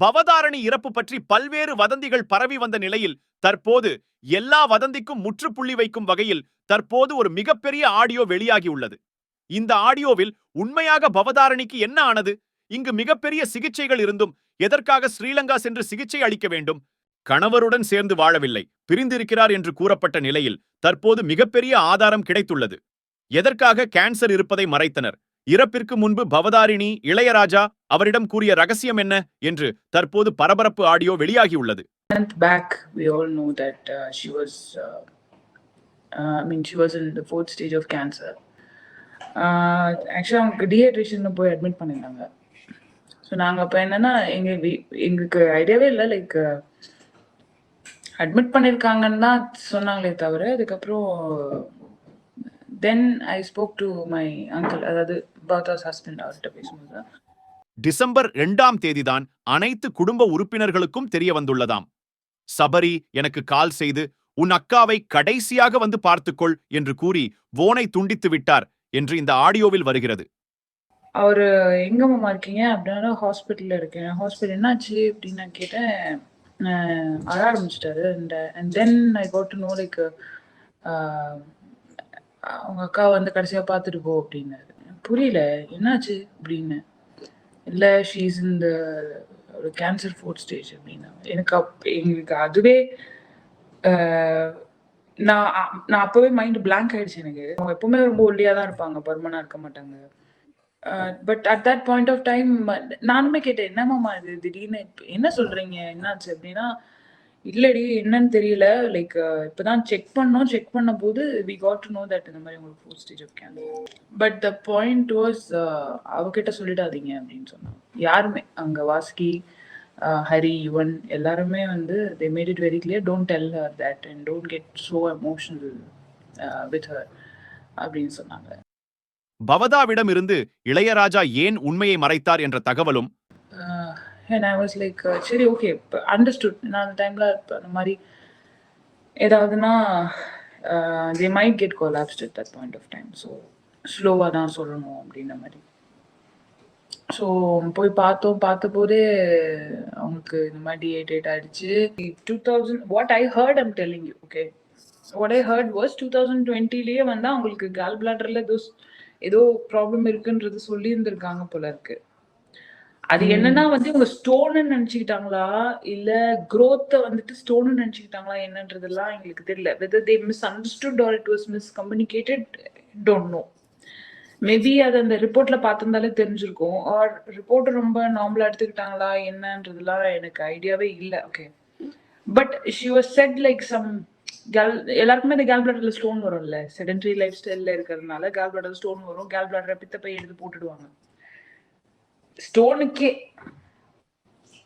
பவதாரணி இறப்பு பற்றி பல்வேறு வதந்திகள் பரவி வந்த நிலையில் தற்போது எல்லா வதந்திக்கும் முற்றுப்புள்ளி வைக்கும் வகையில் தற்போது ஒரு மிகப்பெரிய ஆடியோ வெளியாகி உள்ளது. இந்த ஆடியோவில் உண்மையாக பவதாரணிக்கு என்ன ஆனது? இங்கு மிகப்பெரிய சிகிச்சைகள் இருந்தும் எதற்காக ஸ்ரீலங்கா சென்று சிகிச்சை அளிக்க வேண்டும்? கணவருடன் சேர்ந்து வாழவில்லை பிரிந்திருக்கிறார் என்று கூறப்பட்ட நிலையில் தற்போது மிகப்பெரிய ஆதாரம் கிடைத்துள்ளது. எதற்காக கேன்சர் இருப்பதை மறைத்தனர்? இறப்பிற்கு முன்பு பவதாரிணி இளையராஜா அவரிடம் கூறிய ரகசியம் என்ன என்று தற்போது பரபரப்பு ஆடியோ வெளியாகியுள்ளது. Back, we all know that uh, she was, uh, uh, I mean, she was in the fourth stage of cancer. ஆக்சுவலாக அவங்களுக்கு டீஹைட்ரேஷன் போய் அட்மிட் பண்ணியிருந்தாங்க. ஸோ நாங்கள் அப்போ என்னன்னா எங்கள் வீ எங்களுக்கு ஐடியாவே இல்லை. லைக் அட்மிட் பண்ணியிருக்காங்கன்னு தான் சொன்னாங்களே தவிர அதுக்கப்புறம் then I spoke to my uncle அதாவது பர்தாஸ் ஹஸ்பண்ட் அவர்கிட்ட பேசும்போது. டிசம்பர் இரண்டாம் தேதிதான் அனைத்து குடும்ப உறுப்பினர்களுக்கும் தெரிய வந்துள்ளதாம். சபரி எனக்கு கால் செய்து உன் அக்காவை கடைசியாக வந்து பார்த்துக்கொள் என்று கூறி போனை துண்டித்து விட்டார் என்று இந்த ஆடியோவில் வருகிறது. அவர் எங்க மாமா இருக்கீங்க? அப்படின்னா ஹாஸ்பிட்டல்ல இருக்கேன். ஹாஸ்பிட்டல் என்னாச்சு? அப்படின்னு நான் கேட்டேன். அழ ஆரம்பிச்சிட்டாரு. And then I got to know like அவங்க அக்கா வந்து கடைசியா பார்த்துட்டு போ அப்படின்னாரு. புரியல என்னாச்சு அப்படின்னு. இல்லை ஷீஸ் இந்த ஒரு கேன்சர் ஃபோர்த் ஸ்டேஜ் அப்படின்னா. எனக்கு அப் எங்களுக்கு அதுவே நான் நான் அப்பவே மைண்ட் பிளாங்க் ஆயிடுச்சு எனக்கு. அவங்க எப்பவுமே ரொம்ப ஒல்லியா தான் இருப்பாங்க பருமனா இருக்க மாட்டாங்க. But at that point of time நானுமே கேட்டேன் என்ன இது? திடீர்னு என்ன சொல்றீங்க? என்னாச்சு? அப்படின்னா இல்லடி என்னன்னு தெரியல. லைக் இப்பதான் செக் பண்ணோம். செக் பண்ண போது we got to know that இந்த மாதிரி உங்களுக்கு four stage of cancer but the point was அவகிட்ட சொல்லிடாதீங்க அப்படின்னு சொன்னாங்க. யாருமே. அங்க வாஸ்கி ஹரி யுவன் எல்லாருமே வந்து they made it very clear don't tell her that and don't get so emotional with her அப்படின்னு சொன்னாங்க. பவதாவிடம் இருந்து இளையராஜா ஏன் உண்மையை மறைத்தார் என்ற தகவலும் அண்ட் ஐ வாஸ் லைக் சரி ஓகே இப்போ அண்டர்ஸ்டுட் நான் அந்த டைமில் அந்த மாதிரி ஏதாவதுன்னா they might get collapsed at that point of time so ஸ்லோவாக தான் சொல்லணும் அப்படின்ற மாதிரி. ஸோ போய் பார்த்தோம். பார்த்த போதே அவங்களுக்கு இந்த மாதிரி டிஹைட்ரேட் ஆயிடுச்சு. Two thousand what I heard I'm telling you okay what I heard was two thousand டுவெண்ட்டிலேயே வந்து அவங்களுக்கு கால் பிளாடரில் ஏதோ ஏதோ ப்ராப்ளம் இருக்குன்றது சொல்லியிருந்திருக்காங்க போல இருக்கு. அது என்னன்னா வந்து இவங்க ஸ்டோன்னு நினைச்சுக்கிட்டாங்களா? இல்ல growth வந்துட்டு ஸ்டோன்னு நினைச்சுக்கிட்டாங்களா? என்னன்றதெல்லாம் எங்களுக்கு தெரியல. Whether they misunderstood or it was miscommunicated don't know. Maybe அது அந்த ரிப்போர்ட்ல பார்த்திருந்தாலே தெரிஞ்சிருக்கும். ஆர் ரிப்போர்ட் ரொம்ப நார்மலா எடுத்துக்கிட்டாங்களா? என்னன்றதெல்லாம் எனக்கு ஐடியாவே இல்லை. Okay but she was said like some gall எல்லாருக்குமே இந்த கேல் பிளாடர்ல ஸ்டோன் வரும்ல? செடென்டரி லைஃப் ஸ்டைல்ல இருக்கிறதுனால கேல் பிளாடர் ஸ்டோன் வரும். கேல் பிளாடரை பித்த போய் எடுத்து போட்டுடுவாங்க. ஸ்டோனுக்கே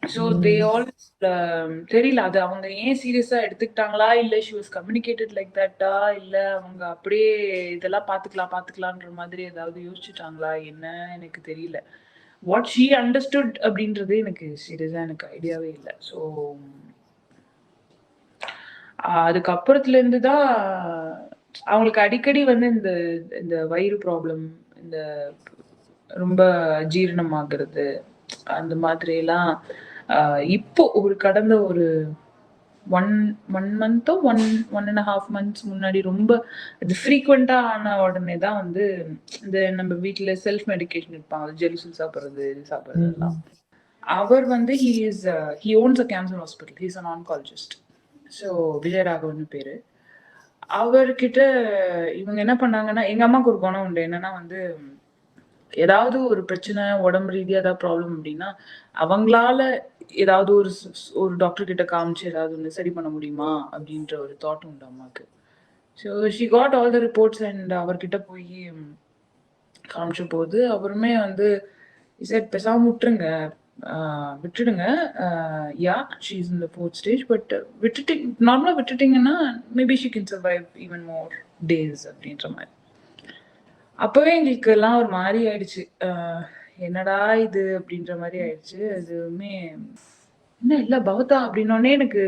ஸோ தே ஆல் தெரியல. அது அவங்க ஏன் சீரியஸா எடுத்துக்கிட்டாங்களா? இல்ல ஷி வாஸ் கம்யூனிகேட்டட் லைக் தட்டா இல்ல அவங்க அப்படியே இதெல்லாம் பாத்துக்கலாம் பாத்துக்கலான்ற மாதிரி ஏதாவது யோசிச்சுட்டாங்களா? என்ன? எனக்கு தெரியல. வாட் ஷீ அண்டர்ஸ்டுட் அப்படின்றது எனக்கு சீரியஸா எனக்கு ஐடியாவே இல்லை. ஸோ அதுக்கப்புறத்துல இருந்து தான் அவங்களுக்கு அடிக்கடி வந்து இந்த இந்த வயிறு ப்ராப்ளம் இந்த ரொம்ப ஜீரணம் ஆகுறது அந்த மாதிரி எல்லாம் இப்போ ஒரு கடந்த ஒரு one one month one one and half months முன்னாடி ரொம்ப இது ஃப்ரீக்வெண்டா ஆன உடனே தான் வந்து இந்த நம்ம வீட்ல செல்ஃப் மெடிகேஷன் இருப்பாங்க ஜெலுசல் சாப்பிட்றது சாப்பிட்றது எல்லாம். அவர் வந்து he is he owns a cancer hospital he's an oncologist so Vijayaraghavan பேரு. அவர்கிட்ட இவங்க என்ன பண்ணாங்கன்னா எங்க அம்மாவுக்கு ஒரு குணம் உண்டு. என்னன்னா வந்து ஏதாவது ஒரு பிரச்சனை உடம்பு ரீதியாக ஏதாவது ப்ராப்ளம் அப்படின்னா அவங்களால ஏதாவது ஒரு ஒரு டாக்டர் கிட்ட காமிச்சு ஏதாவது ஒன்று சரி பண்ண முடியுமா? அப்படின்ற ஒரு தாட் உண்டு அம்மாவுக்கு so she got all the reports and அவர்கிட்ட போய் காமிச்ச போது அவருமே வந்து இசட் பேசாம விட்டுருங்க. விட்டுடுங்க. Yeah she is in the fourth stage but விட்டுட்டு நார்மலாக விட்டுட்டிங்கன்னா maybe she can survive even more days அப்படின்ற மாதிரி. அப்பவே எங்களுக்கு எல்லாம் ஒரு மாதிரி ஆயிடுச்சு. என்னடா இது அப்படின்ற மாதிரி ஆயிடுச்சு. அதுவுமே என்ன இல்ல பவதா அப்படின்னோடனே எனக்கு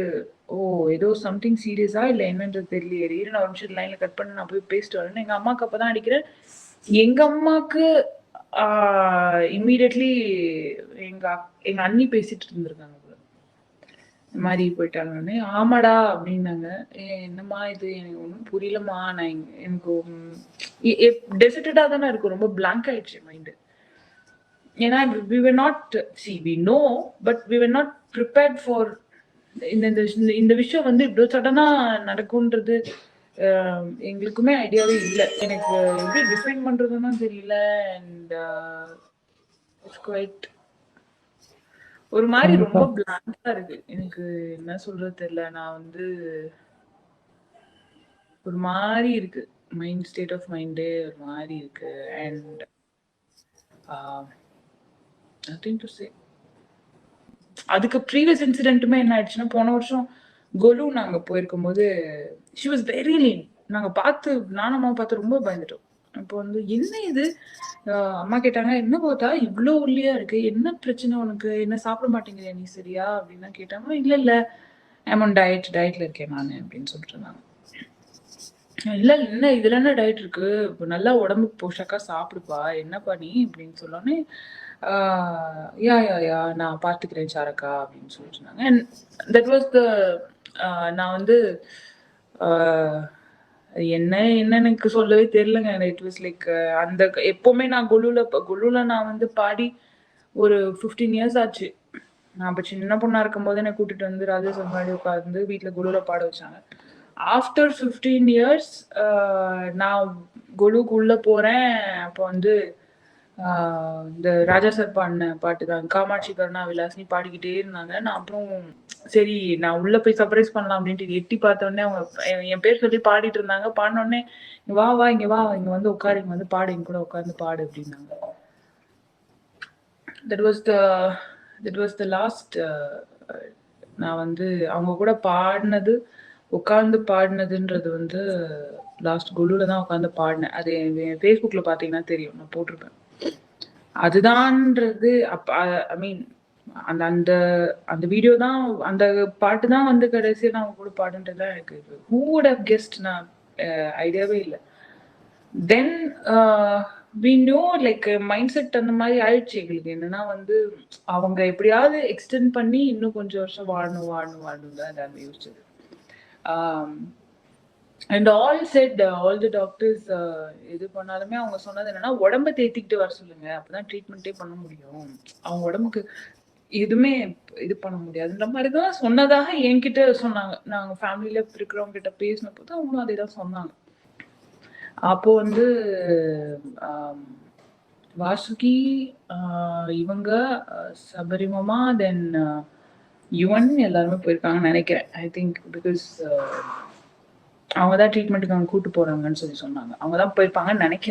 ஓ ஏதோ சம்திங் சீரியஸா இல்ல என்னன்றது தெரியலையே. இரு நான் ஒரு நிமிஷம் லைன்ல கட் பண்ணி நான் போய் பேசிட்டு வரேன் எங்க அம்மாக்கு அப்பதான் அடிக்கிறேன். எங்க அம்மாக்கு இம்மீடியட்லி எங்க அக்- எங்க அண்ணி பேசிட்டு இருந்திருக்காங்க. இந்த மாதிரி போயிட்டாங்கன்னு ஆமாடா அப்படின்னாங்க. "ஏ, என்னம்மா இது? எனக்கு ஒன்றும் புரியலம்மா. நான் எனக்கு டெசிட்டடா தானே இருக்கும். ரொம்ப பிளாங்க் ஆயிடுச்சு மைண்டு ஏன்னா we were not see we know but we were not prepared for இந்த இந்த இந்த விஷயம் வந்து இவ்வளோ சடனாக நடக்கும்ன்றது எங்களுக்குமே ஐடியாவே இல்லை. எனக்கு எப்படி டிஃபைன் பண்றதுன்னு தெரியல. அண்ட் இட்ஸ் குவைட் ஒரு மாதிரி ரொம்ப பிளாங்கா இருக்கு. எனக்கு என்ன சொல்றது தெரியல. நான் வந்து ஒரு மாதிரி இருக்கு. மைண்ட் ஸ்டேட் ஆஃப் மைண்டே ஒரு மாதிரி இருக்கு. அண்ட் நத்திங் டு சே அதுக்கு ப்ரீவியஸ் இன்சிடென்ட்டுமே என்ன ஆயிடுச்சுன்னா போன வருஷம் கொலு நாங்க போயிருக்கும் போது ஷி வாஸ் வெரி லீன் நாங்க பார்த்து நானும் பார்த்து ரொம்ப பயந்துட்டோம். அப்போ வந்து என்ன இது? அம்மா கேட்டாங்க என்ன பார்த்தா இவ்வளோ ஒல்லியா இருக்கு. என்ன பிரச்சனை உனக்கு? என்ன சாப்பிட மாட்டேங்கிறியா நீ சரியா? அப்படின்னா கேட்டாங்க இல்ல இல்ல. ஆமாம் டயட் டயட்ல இருக்கேன் நான் அப்படின்னு சொல்லிட்டு இருந்தாங்க. இல்லை என்ன? இதுல என்ன டயட் இருக்கு? இப்போ நல்லா உடம்புக்கு போஷாக்கா சாப்பிடுப்பா. என்னப்பா நீ? அப்படின்னு சொன்னோடனே யா யா யா. நான் பார்த்துக்கிறேன் சாரக்கா. அப்படின்னு சொல்லிட்டு இருந்தாங்க. அண்ட் தட் வாஸ் த நான் வந்து என்ன என்ன எனக்கு சொல்லவே தெரியலங்க. இட் வாஸ் லைக் அந்த எப்பவுமே நான் குழுல குழுல நான் வந்து பாடி ஒரு ஃபிஃப்டீன் இயர்ஸ் ஆச்சு. நான் அப்ப சின்ன பொண்ணா இருக்கும்போது என்னை கூட்டிட்டு வந்து ராஜேஷ் முன்னாடி உட்காந்து வீட்டில் குழுல பாட வச்சாங்க. ஆஃப்டர் ஃபிஃப்டீன் இயர்ஸ் நான் குழுக்குள்ள போறேன். அப்போ வந்து இந்த ராஜா சார் பாடின பாட்டு தான் காமாட்சி கருணா விலாசினி பாடிக்கிட்டே இருந்தாங்க. நான் அப்புறம் சரி நான் உள்ள போய் சர்ப்ரைஸ் பண்ணலாம் அப்படின்ட்டு எட்டி பார்த்தோடனே அவங்க என் பேர் சொல்லி பாடிட்டு இருந்தாங்க. பாடினோடனே "இங்க வா வா இங்க வா இங்க வந்து உட்காரு இங்க வந்து பாடு இங்க கூட உட்காந்து பாடு அப்படின்னாங்க. That was the that was the last நான் வந்து அவங்க கூட பாடினது உட்கார்ந்து பாடினதுன்றது வந்து லாஸ்ட் குழுல தான் உட்காந்து பாடினேன். அது என் ஃபேஸ்புக்கில் பார்த்தீங்கன்னா தெரியும். நான் போட்டிருப்பேன். அதுதான்றது. அப்ப ஐ மீன் அந்த அந்த அந்த வீடியோ தான் அந்த பாட்டு தான் வந்து கடைசியா நான் அவங்க கூட பாடுன்றது தான் எனக்கு ஹூ வுட் ஹவ் கெஸ்ட் நான் ஐடியாவே இல்லை. Then we know like mindset அந்த மாதிரி ஆயிடுச்சு எங்களுக்கு. என்னன்னா வந்து அவங்க எப்படியாவது எக்ஸ்டெண்ட் பண்ணி இன்னும் கொஞ்சம் வருஷம் வாழணும் வாழணும் வாழணும் தான் எல்லாமே யோசிச்சது and all said all the doctors இது பண்ணாலுமே அவங்க சொன்னது என்னன்னா உடம்ப தேத்திக்கிட்டு வர சொல்லுங்க. அப்பதான் ட்ரீட்மெண்ட்டே பண்ண முடியும். அவங்க உடம்புக்கு எதுவுமே இது பண்ண முடியாதுன்ற மாதிரி தான் சொன்னதாக என்கிட்ட சொன்னாங்க. நாங்க ஃபேமிலியில இருக்கிறவங்க கிட்ட பேசின போது அவங்களும் அதே தான் சொன்னாங்க. அப்போ வந்து வாசுகி இவங்க சபரிமமா தென் யுவன் எல்லாருமே போயிருக்காங்கன்னு நினைக்கிறேன். ஐ திங்க் பிகாஸ் அவங்க தான் ட்ரீட்மெண்ட்டுக்கு அவங்க கூட்டு போறாங்கன்னு சொல்லி சொன்னாங்க. அவங்க தான் போயிருப்பாங்கன்னு நினைக்கிறேன்.